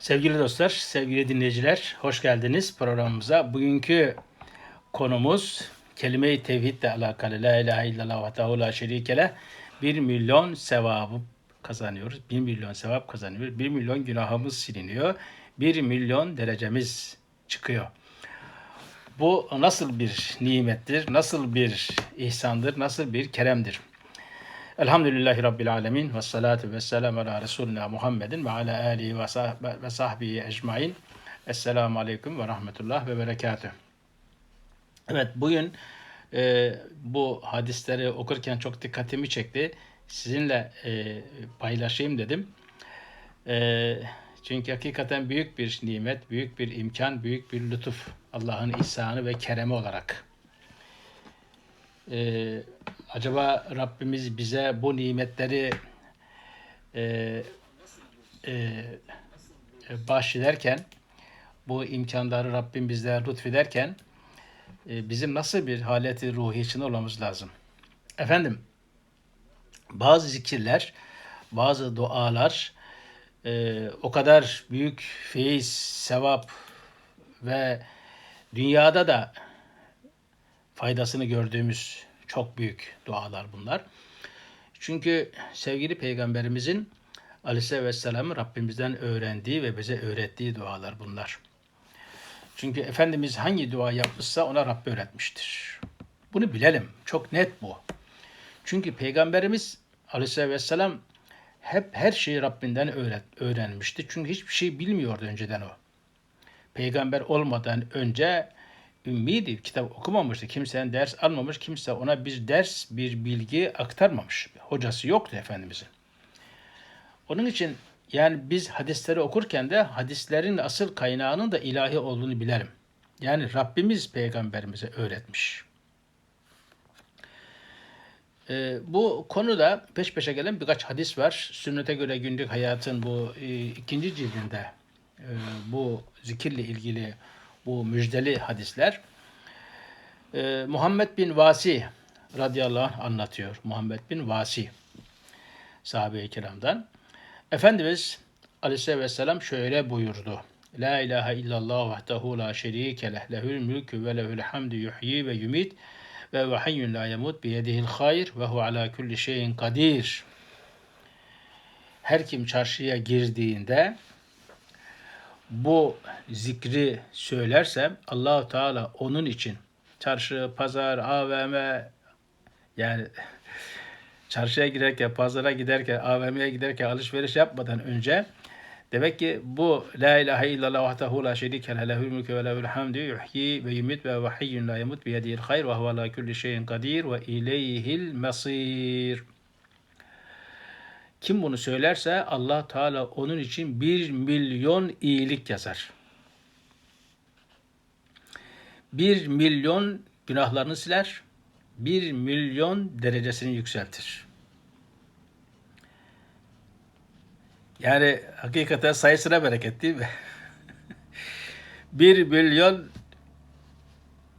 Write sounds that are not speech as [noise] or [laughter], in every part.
Sevgili dostlar, sevgili dinleyiciler, hoş geldiniz programımıza. Bugünkü konumuz kelime-i tevhidle alakalı. La ilahe illallah vahdehu la şerike leh. 1 milyon sevabı kazanıyoruz. 1 milyon sevap kazanıyoruz. 1 milyon günahımız siliniyor. 1 milyon derecemiz çıkıyor. Bu nasıl bir nimettir, nasıl bir ihsandır, nasıl bir keremdir? Elhamdülillahi Rabbil Alemin ve salatu ve selamu ala Resulina Muhammedin ve ala alihi ve, sah- ve sahbihi ecmain. Esselamu Aleyküm ve Rahmetullah ve Berekatüh. Evet bugün e, bu hadisleri okurken çok dikkatimi çekti. Sizinle e, paylaşayım dedim. E, çünkü hakikaten büyük bir nimet, büyük bir imkan, büyük bir lütuf. Allah'ın ihsanı ve keremi olarak. Ee, acaba Rabbimiz bize bu nimetleri e, e, e, bahşederken, bu imkanları Rabbim bizlere lütfederken e, bizim nasıl bir haleti ruhi içinde olmamız lazım? Efendim, bazı zikirler, bazı dualar e, o kadar büyük feyiz, sevap ve dünyada da faydasını gördüğümüz çok büyük dualar bunlar. Çünkü sevgili peygamberimizin Aleyhisselatü Vesselam Rabbimizden öğrendiği ve bize öğrettiği dualar bunlar. Çünkü Efendimiz hangi dua yapmışsa ona Rabbi öğretmiştir. Bunu bilelim. Çok net bu. Çünkü Peygamberimiz Aleyhisselatü Vesselam hep her şeyi Rabbinden öğret, öğrenmişti. Çünkü hiçbir şey bilmiyordu önceden o. Peygamber olmadan önce ümmiydi. Kitap okumamıştı. Kimsenin ders almamış. Kimse ona bir ders, bir bilgi aktarmamış. Hocası yoktu Efendimizin. Onun için yani biz hadisleri okurken de hadislerin asıl kaynağının da ilahi olduğunu bilelim. Yani Rabbimiz peygamberimize öğretmiş. Ee, bu konuda peş peşe gelen birkaç hadis var. Sünnete göre günlük hayatın bu e, ikinci cildinde e, bu zikirle ilgili bu müjdeli hadisler. Ee, Muhammed bin Vasi radıyallahu anh anlatıyor. Muhammed bin Vasi sahabe-i kiramdan. Efendimiz aleyhisselatü vesselam şöyle buyurdu. La ilahe illallah vahdehu la şerike leh lehül mülkü ve lehül hamdü yuhyi ve yumit ve ve hayyun la yemut biyedihil hayr ve hu ala kulli şeyin kadir. Her kim çarşıya girdiğinde bu zikri söylerse Allahu Teala onun için çarşı, pazar, AVM yani çarşıya girerken, pazara giderken, AVM'ye giderken alışveriş yapmadan önce demek ki bu La ilahe illallah vahdehu la şerike leh lehül mülkü ve lehül hamdü yuhyi ve yumit ve vahiyyun la yemut biyedihil hayr ve huve ala kulli şeyin kadir ve ileyhil mesir. Kim bunu söylerse Allah Teala onun için bir milyon iyilik yazar. Bir milyon günahlarını siler, bir milyon derecesini yükseltir. Yani hakikaten sayısına bereket değil mi? [laughs] bir milyon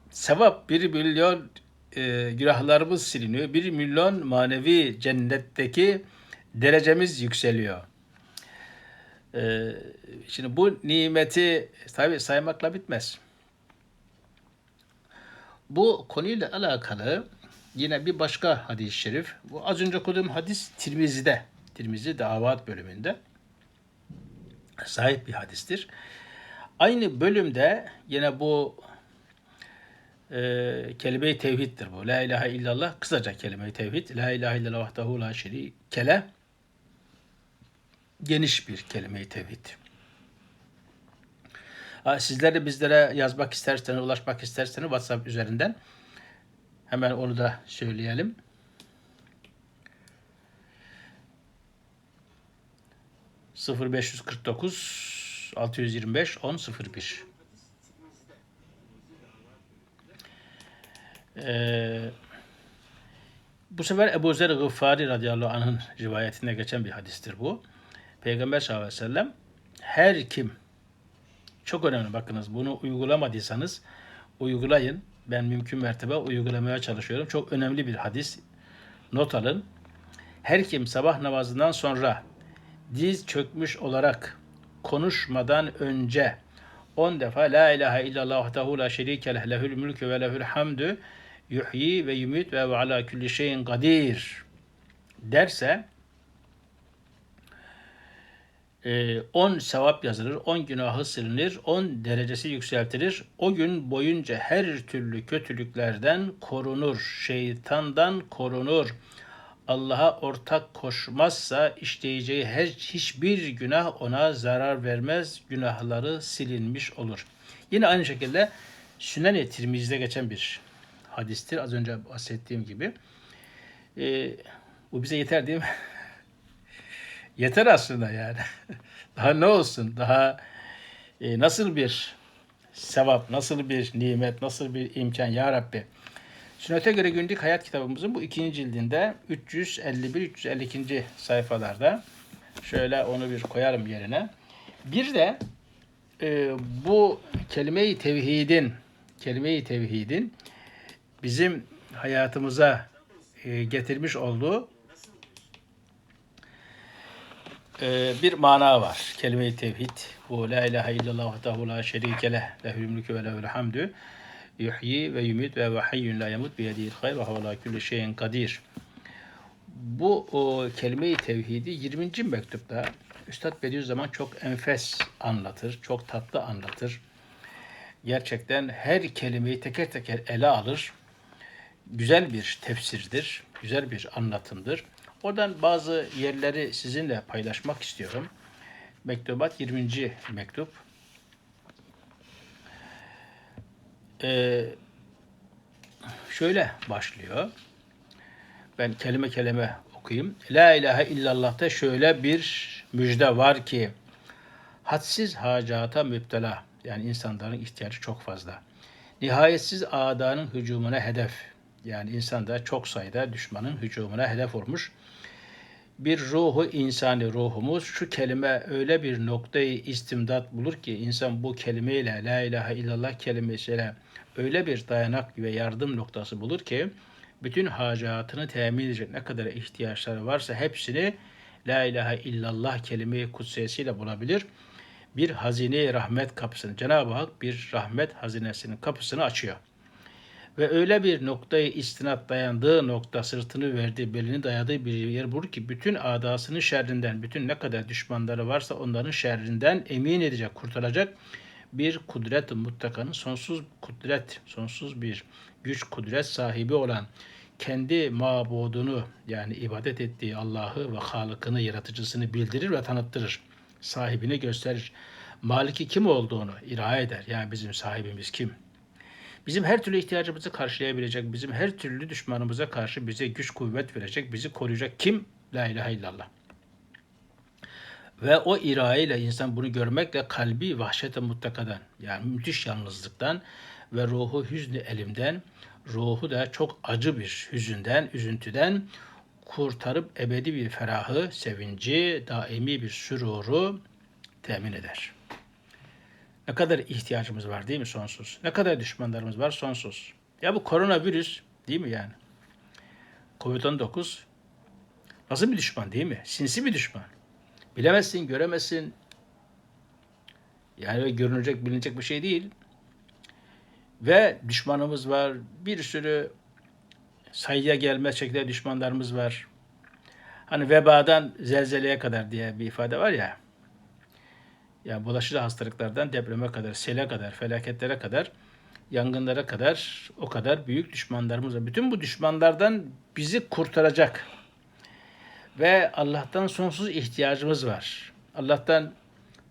sevap, bir milyon e, günahlarımız siliniyor. Bir milyon manevi cennetteki derecemiz yükseliyor. Ee, şimdi bu nimeti tabi saymakla bitmez. Bu konuyla alakalı yine bir başka hadis-i şerif. Bu az önce okuduğum hadis Tirmizi'de. Tirmizi davat bölümünde sahip bir hadistir. Aynı bölümde yine bu e, kelime-i tevhiddir bu. La ilahe illallah kısaca kelime-i tevhid. La ilahe illallah vahdehu la şerike leh geniş bir kelime-i tevhid. Sizler de bizlere yazmak isterseniz, ulaşmak isterseniz WhatsApp üzerinden hemen onu da söyleyelim. Sıfır 549 625 10 01 Ee, bu sefer Ebu Zer Gıffari radıyallahu anh'ın rivayetinde geçen bir hadistir bu. Peygamber sallallahu aleyhi ve sellem her kim çok önemli bakınız bunu uygulamadıysanız uygulayın. Ben mümkün mertebe uygulamaya çalışıyorum. Çok önemli bir hadis. Not alın. Her kim sabah namazından sonra diz çökmüş olarak konuşmadan önce 10 defa La ilahe illallah vahdehu la şerike leh lehül mülkü ve lehül hamdü yuhyi ve yumit ve ve ala kulli şeyin kadir derse 10 sevap yazılır, 10 günahı silinir, 10 derecesi yükseltilir. O gün boyunca her türlü kötülüklerden korunur, şeytandan korunur. Allah'a ortak koşmazsa işleyeceği her hiçbir günah ona zarar vermez, günahları silinmiş olur. Yine aynı şekilde Sünen-i Tirmizi'de geçen bir hadistir. Az önce bahsettiğim gibi. Ee, bu bize yeter değil mi? [laughs] yeter aslında yani. [laughs] Daha ne olsun? Daha e, nasıl bir sevap, nasıl bir nimet, nasıl bir imkan ya Rabbi. Sünnete göre günlük hayat kitabımızın bu ikinci cildinde 351-352. sayfalarda şöyle onu bir koyarım yerine. Bir de e, bu kelime-i tevhidin kelime-i tevhidin bizim hayatımıza e, getirmiş olduğu e, bir mana var. Kelime-i tevhid. Bu la ilahe illallah vahdehu la şerike leh lehül mülkü ve lehül hamdü yuhyi ve yumit ve hayyun la yemut bi yedihil hayr ve huve la kulli şeyin kadir. Bu o, kelime-i tevhidi 20. mektupta Üstad Bediüzzaman çok enfes anlatır, çok tatlı anlatır. Gerçekten her kelimeyi teker teker ele alır. Güzel bir tefsirdir, güzel bir anlatımdır. Oradan bazı yerleri sizinle paylaşmak istiyorum. Mektubat 20. mektup. Ee, şöyle başlıyor. Ben kelime kelime okuyayım. La ilahe illallah'ta şöyle bir müjde var ki hadsiz hacata müptela yani insanların ihtiyacı çok fazla. Nihayetsiz adanın hücumuna hedef yani insanda çok sayıda düşmanın hücumuna hedef olmuş. Bir ruhu insani ruhumuz şu kelime öyle bir noktayı istimdat bulur ki insan bu kelimeyle la ilahe illallah kelimesiyle öyle bir dayanak ve yardım noktası bulur ki bütün hacatını temin edecek ne kadar ihtiyaçları varsa hepsini La ilahe illallah kelime-i kutsiyesiyle bulabilir. Bir hazine rahmet kapısını, Cenab-ı Hak bir rahmet hazinesinin kapısını açıyor. Ve öyle bir noktayı istinat dayandığı nokta, sırtını verdiği, belini dayadığı bir yer bulur ki bütün adasının şerrinden, bütün ne kadar düşmanları varsa onların şerrinden emin edecek, kurtaracak bir kudret muttakanın sonsuz kudret, sonsuz bir güç kudret sahibi olan kendi mabudunu yani ibadet ettiği Allah'ı ve Halık'ını, yaratıcısını bildirir ve tanıttırır. Sahibini gösterir. Maliki kim olduğunu iraye eder. Yani bizim sahibimiz kim? Bizim her türlü ihtiyacımızı karşılayabilecek, bizim her türlü düşmanımıza karşı bize güç kuvvet verecek, bizi koruyacak kim? La ilahe illallah. Ve o irayeyle insan bunu görmekle kalbi vahşete mutlakadan yani müthiş yalnızlıktan ve ruhu hüznü elimden ruhu da çok acı bir hüzünden, üzüntüden kurtarıp ebedi bir ferahı, sevinci, daimi bir süruru temin eder. Ne kadar ihtiyacımız var değil mi sonsuz? Ne kadar düşmanlarımız var sonsuz. Ya bu koronavirüs değil mi yani? Covid-19 nasıl bir düşman değil mi? Sinsi bir düşman. Bilemezsin, göremezsin. Yani görünecek, bilinecek bir şey değil. Ve düşmanımız var. Bir sürü sayıya gelmez şekilde düşmanlarımız var. Hani vebadan zelzeleye kadar diye bir ifade var ya. Ya bulaşıcı hastalıklardan depreme kadar, sele kadar, felaketlere kadar, yangınlara kadar o kadar büyük düşmanlarımız var. Bütün bu düşmanlardan bizi kurtaracak. Ve Allah'tan sonsuz ihtiyacımız var. Allah'tan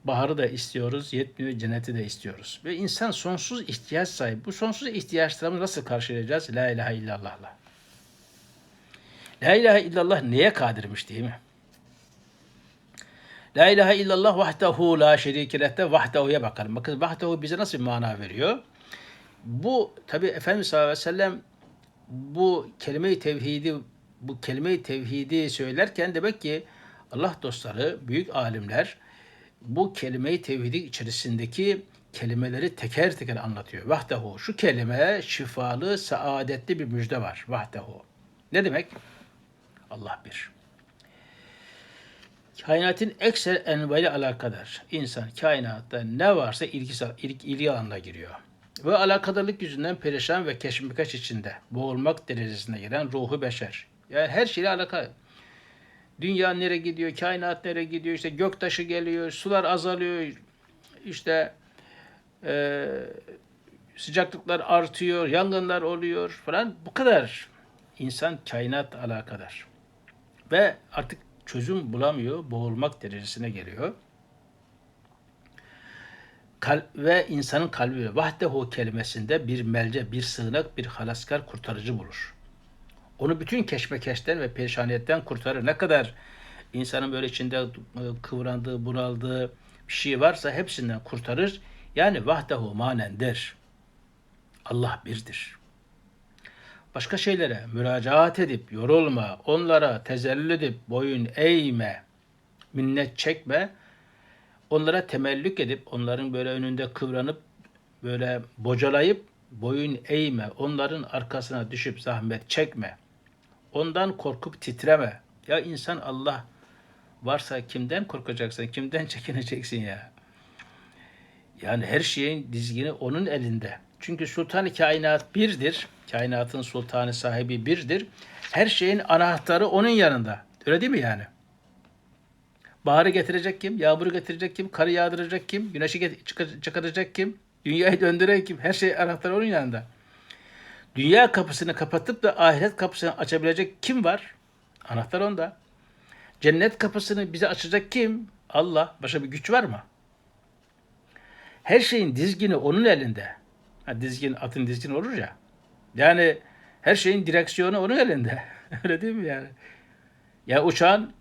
Baharı da istiyoruz, yetmiyor cenneti de istiyoruz. Ve insan sonsuz ihtiyaç sahibi. Bu sonsuz ihtiyaçlarımızı nasıl karşılayacağız? La ilahe illallah'la. La ilahe illallah neye kadirmiş değil mi? La ilahe illallah vahdehu la şerike lehte vahdehu'ya bakalım. Bakın vahdehu bize nasıl bir mana veriyor? Bu tabi Efendimiz sallallahu aleyhi ve sellem bu kelime-i tevhidi bu kelime-i tevhidi söylerken demek ki Allah dostları, büyük alimler, bu kelime-i tevhidi içerisindeki kelimeleri teker teker anlatıyor. Vahdehu. Şu kelime şifalı, saadetli bir müjde var. Vahdehu. Ne demek? Allah bir. Kainatın ekser envali alakadar. İnsan kainatta ne varsa ilgi, ilgi, ilgi alanına giriyor. Ve alakadarlık yüzünden perişan ve keşmikaş içinde boğulmak derecesine gelen ruhu beşer. Yani her şeyle alakalı. Dünya nereye gidiyor, kainat nereye gidiyor, işte göktaşı geliyor, sular azalıyor, işte e, sıcaklıklar artıyor, yangınlar oluyor falan. Bu kadar insan kainat alakadar. Ve artık çözüm bulamıyor, boğulmak derecesine geliyor. Kal ve insanın kalbi vahdehu kelimesinde bir melce, bir sığınak, bir halaskar kurtarıcı bulur. Onu bütün keşmekeşten ve perişaniyetten kurtarır. Ne kadar insanın böyle içinde e, kıvrandığı, bunaldığı bir şey varsa hepsinden kurtarır. Yani vahdehu manendir. Allah birdir. Başka şeylere müracaat edip yorulma, onlara tezellül edip boyun eğme, minnet çekme, onlara temellük edip onların böyle önünde kıvranıp böyle bocalayıp boyun eğme, onların arkasına düşüp zahmet çekme. Ondan korkup titreme. Ya insan Allah varsa kimden korkacaksın, kimden [laughs] çekineceksin ya? Yani her şeyin dizgini onun elinde. Çünkü sultan kainat birdir. Kainatın sultanı sahibi birdir. Her şeyin anahtarı onun yanında. Öyle değil mi yani? Baharı getirecek kim? Yağmuru getirecek kim? Karı yağdıracak kim? Güneşi çıkaracak kim? Dünyayı döndürecek kim? Her şey anahtarı onun yanında. Dünya kapısını kapatıp da ahiret kapısını açabilecek kim var? Anahtar onda. Cennet kapısını bize açacak kim? Allah. Başka bir güç var mı? Her şeyin dizgini onun elinde. Ha, dizgin, atın dizgin olur ya. Yani her şeyin direksiyonu onun elinde. [laughs] Öyle değil mi yani? Ya uçağın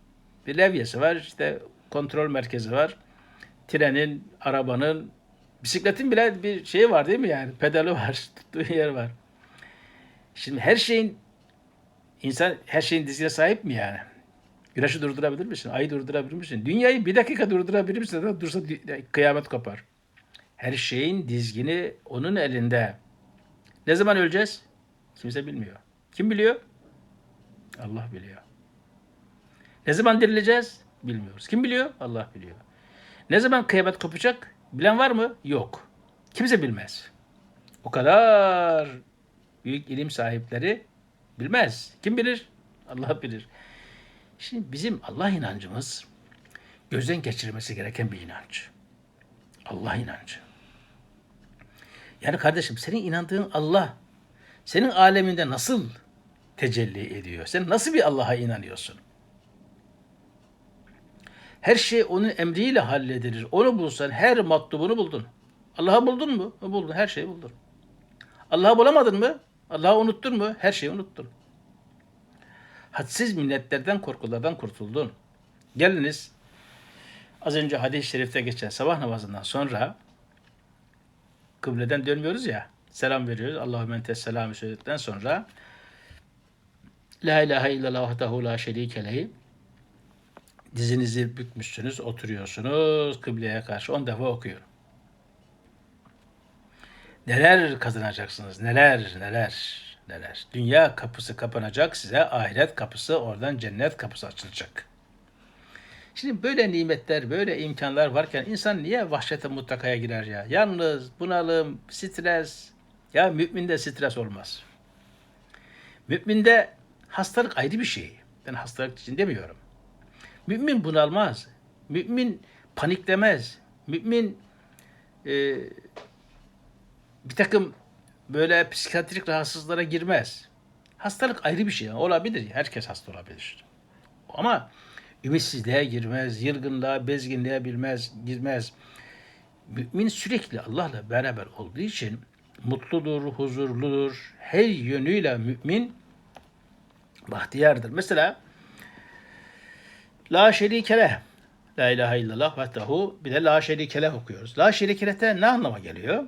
bir levyesi var, işte kontrol merkezi var. Trenin, arabanın, bisikletin bile bir şeyi var değil mi yani? Pedalı var, [laughs] tuttuğu yer var. Şimdi her şeyin insan her şeyin dizine sahip mi yani? Güneşi durdurabilir misin? Ayı durdurabilir misin? Dünyayı bir dakika durdurabilir misin? Dursa kıyamet kopar. Her şeyin dizgini onun elinde. Ne zaman öleceğiz? Kimse bilmiyor. Kim biliyor? Allah biliyor. Ne zaman dirileceğiz? Bilmiyoruz. Kim biliyor? Allah biliyor. Ne zaman kıyamet kopacak? Bilen var mı? Yok. Kimse bilmez. O kadar büyük ilim sahipleri bilmez. Kim bilir? Allah bilir. Şimdi bizim Allah inancımız gözden geçirmesi gereken bir inanç. Allah inancı. Yani kardeşim senin inandığın Allah senin aleminde nasıl tecelli ediyor? Sen nasıl bir Allah'a inanıyorsun? Her şey onun emriyle halledilir. Onu bulsan her matlubunu buldun. Allah'ı buldun mu? Buldun. Her şeyi buldun. Allah'ı bulamadın mı? Allah'ı unuttun mu? Her şeyi unuttun. Hadsiz minnetlerden, korkulardan kurtuldun. Geliniz az önce hadis-i şerifte geçen sabah namazından sonra kıbleden dönmüyoruz ya. Selam veriyoruz. Allahümme entes selamı söyledikten sonra La ilahe illallah vahdehu la şerike lehi dizinizi bükmüşsünüz, oturuyorsunuz kıbleye karşı on defa okuyorum. Neler kazanacaksınız, neler, neler, neler. Dünya kapısı kapanacak size, ahiret kapısı, oradan cennet kapısı açılacak. Şimdi böyle nimetler, böyle imkanlar varken insan niye vahşete mutlakaya girer ya? Yalnız, bunalım, stres. Ya müminde stres olmaz. Müminde hastalık ayrı bir şey. Ben hastalık için demiyorum. Mümin bunalmaz. Mümin paniklemez. Mümin e, bir takım böyle psikiyatrik rahatsızlara girmez. Hastalık ayrı bir şey. Olabilir. Herkes hasta olabilir. Ama ümitsizliğe girmez, yılgınlığa, bezginliğe bilmez, girmez. Mümin sürekli Allah'la beraber olduğu için mutludur, huzurludur. Her yönüyle mümin bahtiyardır. Mesela La şerikele. La ilahe illallah vahdehu. Bir de la şerikele okuyoruz. La şerikelete ne anlama geliyor?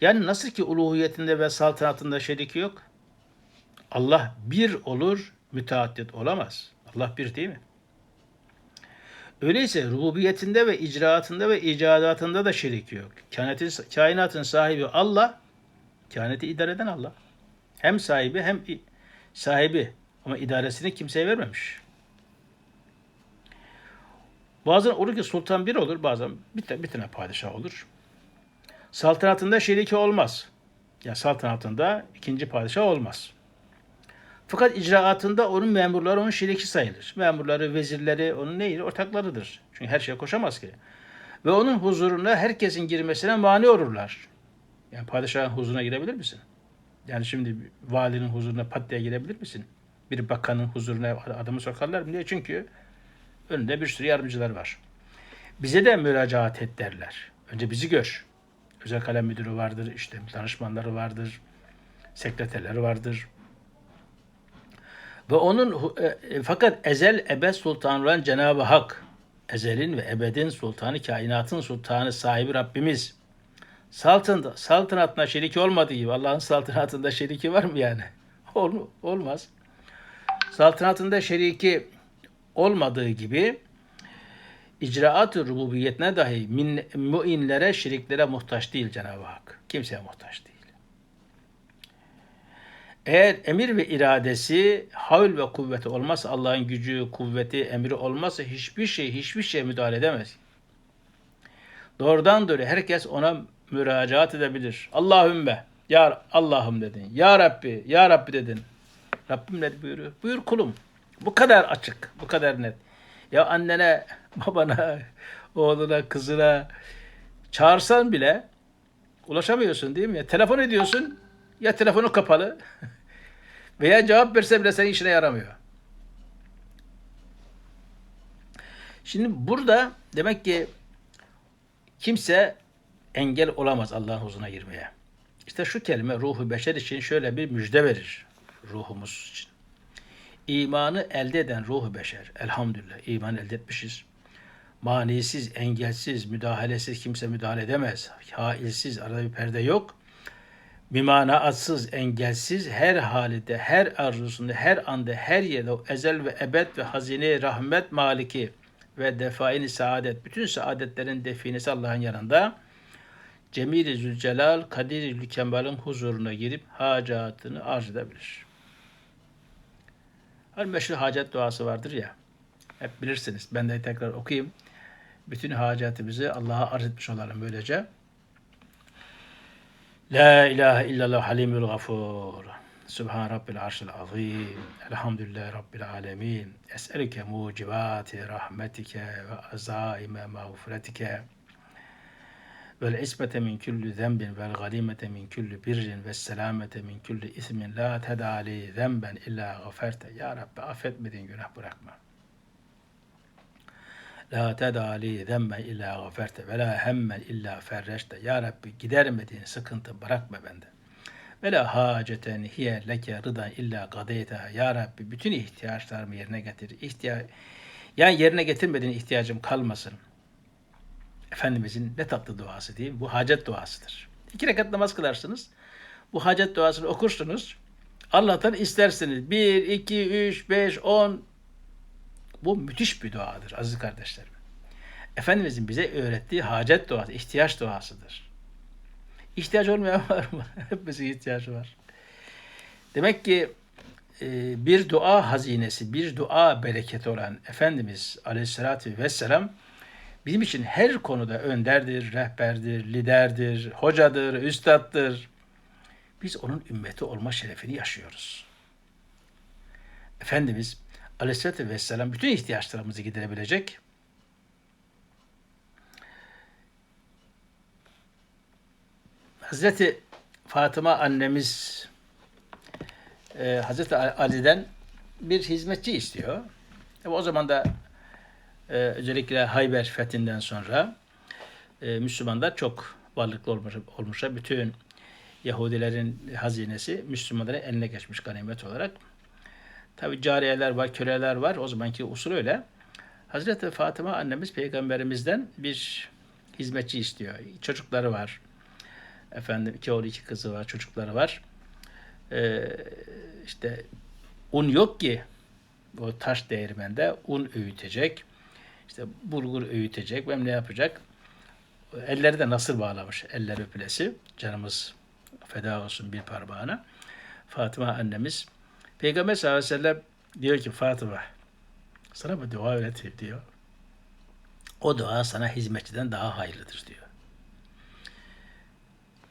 Yani nasıl ki uluhiyetinde ve saltanatında şeriki yok. Allah bir olur, müteaddit olamaz. Allah bir değil mi? Öyleyse rububiyetinde ve icraatında ve icadatında da şerik yok. Kainatın, kainatın sahibi Allah, kainatı idare eden Allah. Hem sahibi hem sahibi ama idaresini kimseye vermemiş. Bazen olur ki sultan bir olur, bazen bir, bir tane padişah olur. Saltanatında şeriki olmaz. Yani saltanatında ikinci padişah olmaz. Fakat icraatında onun memurları onun şeriki sayılır. Memurları, vezirleri onun neydi? Ortaklarıdır. Çünkü her şeye koşamaz ki. Ve onun huzuruna herkesin girmesine mani olurlar. Yani padişahın huzuruna girebilir misin? Yani şimdi valinin huzuruna pat diye girebilir misin? Bir bakanın huzuruna adamı sokarlar mı? Niye? Çünkü önünde bir sürü yardımcılar var. Bize de müracaat et derler. Önce bizi gör. Özel kalem müdürü vardır, işte danışmanları vardır, sekreterleri vardır. Ve onun e, e, fakat ezel ebed sultan olan Cenab-ı Hak, ezelin ve ebedin sultanı, kainatın sultanı, sahibi Rabbimiz. Saltın, saltanatına şeriki olmadığı gibi Allah'ın saltanatında şeriki var mı yani? [laughs] Ol, olmaz. Saltanatında şeriki olmadığı gibi icraat-ı rububiyetine dahi min, müinlere, şiriklere muhtaç değil Cenab-ı Hak. Kimseye muhtaç değil. Eğer emir ve iradesi, havl ve kuvveti olmazsa, Allah'ın gücü, kuvveti, emri olmazsa hiçbir şey, hiçbir şeye müdahale edemez. Doğrudan doğru herkes ona müracaat edebilir. Allahümme, ya Allah'ım dedin. Ya Rabbi, Ya Rabbi dedin. Rabbim ne buyuruyor? Buyur kulum. Bu kadar açık, bu kadar net. Ya annene, babana, oğluna, kızına çağırsan bile ulaşamıyorsun değil mi? Telefon ediyorsun, ya telefonu kapalı [laughs] veya cevap verse bile senin işine yaramıyor. Şimdi burada demek ki kimse engel olamaz Allah'ın huzuruna girmeye. İşte şu kelime ruhu beşer için şöyle bir müjde verir ruhumuz için. İmanı elde eden ruhu beşer. Elhamdülillah iman elde etmişiz. Manisiz, engelsiz, müdahalesiz kimse müdahale edemez. Hailsiz, arada bir perde yok. Mimanaatsız, engelsiz, her halinde, her arzusunda, her anda, her yerde ezel ve ebed ve hazine rahmet maliki ve defaini saadet, bütün saadetlerin definesi Allah'ın yanında Cemil-i Zülcelal, Kadir-i Kemal'in huzuruna girip hacatını arz edebilir. Hani meşhur hacet duası vardır ya. Hep bilirsiniz. Ben de tekrar okuyayım. Bütün hacatımızı Allah'a arz etmiş olalım böylece. La ilahe illallah halimul gafur. Subhan rabbil arşil azim. Elhamdülillahi rabbil alemin. Es'elüke mucibati rahmetike ve azaime mağfiretike. Vel ismete min kulli zenbin vel galimete min kulli birrin ve selamete min kulli ismin la tedali zenben illa gaferte. Ya Rabbi affetmediğin günah bırakma. La tedali zenben illa gaferte ve la hemmen illa ferreşte. Ya Rabbi gidermediğin sıkıntı bırakma bende. Ve la haceten hiye leke rıdan illa gadeyteha. Ya Rabbi bütün ihtiyaçlarımı yerine getir. İhtiya yani yerine getirmediğin ihtiyacım kalmasın. Efendimizin ne tatlı duası değil? Bu hacet duasıdır. İki rekat namaz kılarsınız. Bu hacet duasını okursunuz. Allah'tan istersiniz. Bir, iki, üç, beş, on. Bu müthiş bir duadır aziz kardeşlerim. Efendimizin bize öğrettiği hacet duası, ihtiyaç duasıdır. İhtiyaç olmayan var mı? [laughs] Hepimizin ihtiyacı var. Demek ki e, bir dua hazinesi, bir dua bereketi olan Efendimiz Aleyhisselatü Vesselam bizim için her konuda önderdir, rehberdir, liderdir, hocadır, üstattır. Biz onun ümmeti olma şerefini yaşıyoruz. Efendimiz Aleyhisselatü Vesselam bütün ihtiyaçlarımızı giderebilecek Hazreti Fatıma annemiz e, Hazreti Ali'den bir hizmetçi istiyor. E, o zaman da e, özellikle Hayber fethinden sonra e, Müslümanlar çok varlıklı olmuş, olmuşlar. Bütün Yahudilerin hazinesi Müslümanların eline geçmiş ganimet olarak. Tabi cariyeler var, köleler var. O zamanki usul öyle. Hazreti Fatıma annemiz peygamberimizden bir hizmetçi istiyor. Çocukları var. Efendim iki oğlu iki kızı var, çocukları var. Ee, işte un yok ki o taş değirmende un öğütecek. İşte bulgur öğütecek. Hem ne yapacak? Elleri de nasıl bağlamış? Eller öpülesi. Canımız feda olsun bir parmağına. Fatıma annemiz Peygamber sallallahu aleyhi ve sellem diyor ki Fatıma sana bu dua öğreteyim diyor. O dua sana hizmetçiden daha hayırlıdır diyor.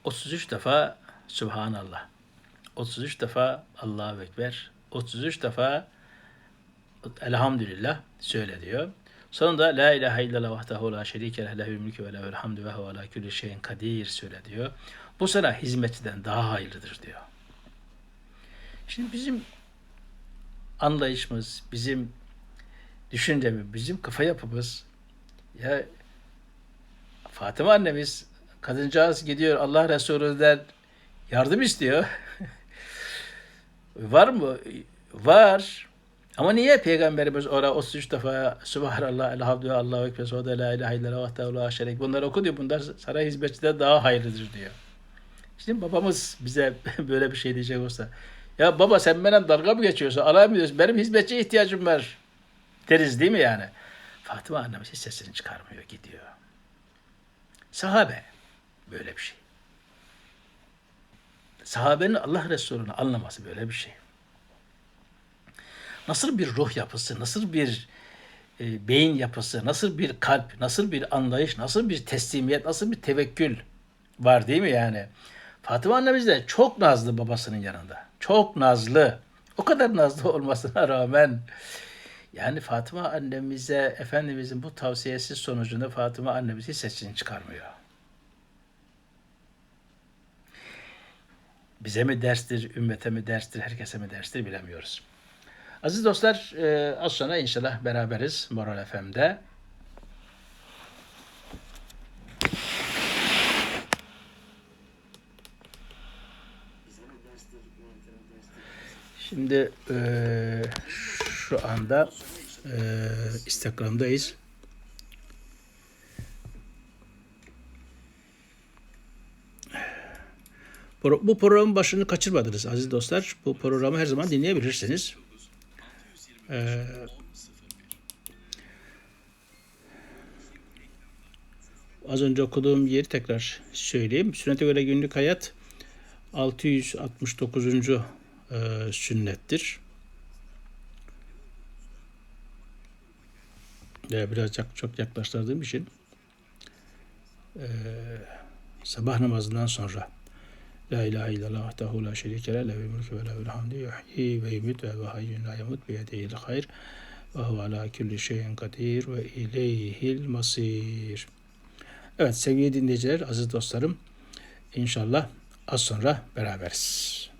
33 defa Subhanallah. 33 defa Allahu Ekber. 33 defa Elhamdülillah söyle diyor. Sonunda La ilahe illallah vahdehu la şerike leh lehül mülkü ve lehül hamdü ve huve ala külli şeyin kadir söyle diyor. Bu sana hizmetçiden daha hayırlıdır diyor. Şimdi bizim anlayışımız, bizim düşüncemiz, bizim kafa yapımız ya Fatıma annemiz kadıncağız gidiyor Allah Resulü'nden yardım istiyor. [laughs] Var mı? Var. Ama niye Peygamberimiz orada 33 defa Subhanallah, Elhamdülillah, Allahu Ekber, Suhada, La ilahe illallah, şerek. Bunları oku diyor. Bunlar sana hizmetçiden daha hayırlıdır diyor. Şimdi babamız bize [laughs] böyle bir şey diyecek olsa. Ya baba sen benimle dalga mı geçiyorsun? Alay mı diyorsun? Benim hizmetçiye ihtiyacım var. Deriz değil mi yani? Fatıma annemiz hiç sesini çıkarmıyor, gidiyor. Sahabe böyle bir şey. Sahabenin Allah Resulü'nü anlaması böyle bir şey. Nasıl bir ruh yapısı, nasıl bir e, beyin yapısı, nasıl bir kalp, nasıl bir anlayış, nasıl bir teslimiyet, nasıl bir tevekkül var değil mi yani? Fatıma annemiz de çok nazlı babasının yanında. Çok nazlı. O kadar nazlı [laughs] olmasına rağmen yani Fatıma annemize Efendimizin bu tavsiyesi sonucunda Fatıma annemiz hiç sesini çıkarmıyor. Bize mi derstir, ümmete mi derstir, herkese mi derstir bilemiyoruz. Aziz dostlar, e, az sonra inşallah beraberiz Moral FM'de. Şimdi e, şu anda e, Instagram'dayız. Bu programın başını kaçırmadınız aziz dostlar. Bu programı her zaman dinleyebilirsiniz. Ee, az önce okuduğum yeri tekrar söyleyeyim. Sünnete göre günlük hayat 669. e, sünnettir. Ya biraz çok yaklaştırdığım için e, sabah namazından sonra La ilahe illallah vahdehu la şerike le lehül mülkü ve lehül hamdü yuhyi ve yumit ve ve hayyun la yemut biyedihil hayr ve huve ala kulli şeyin kadir ve ileyhil masir. Evet sevgili dinleyiciler, aziz dostlarım inşallah az sonra beraberiz.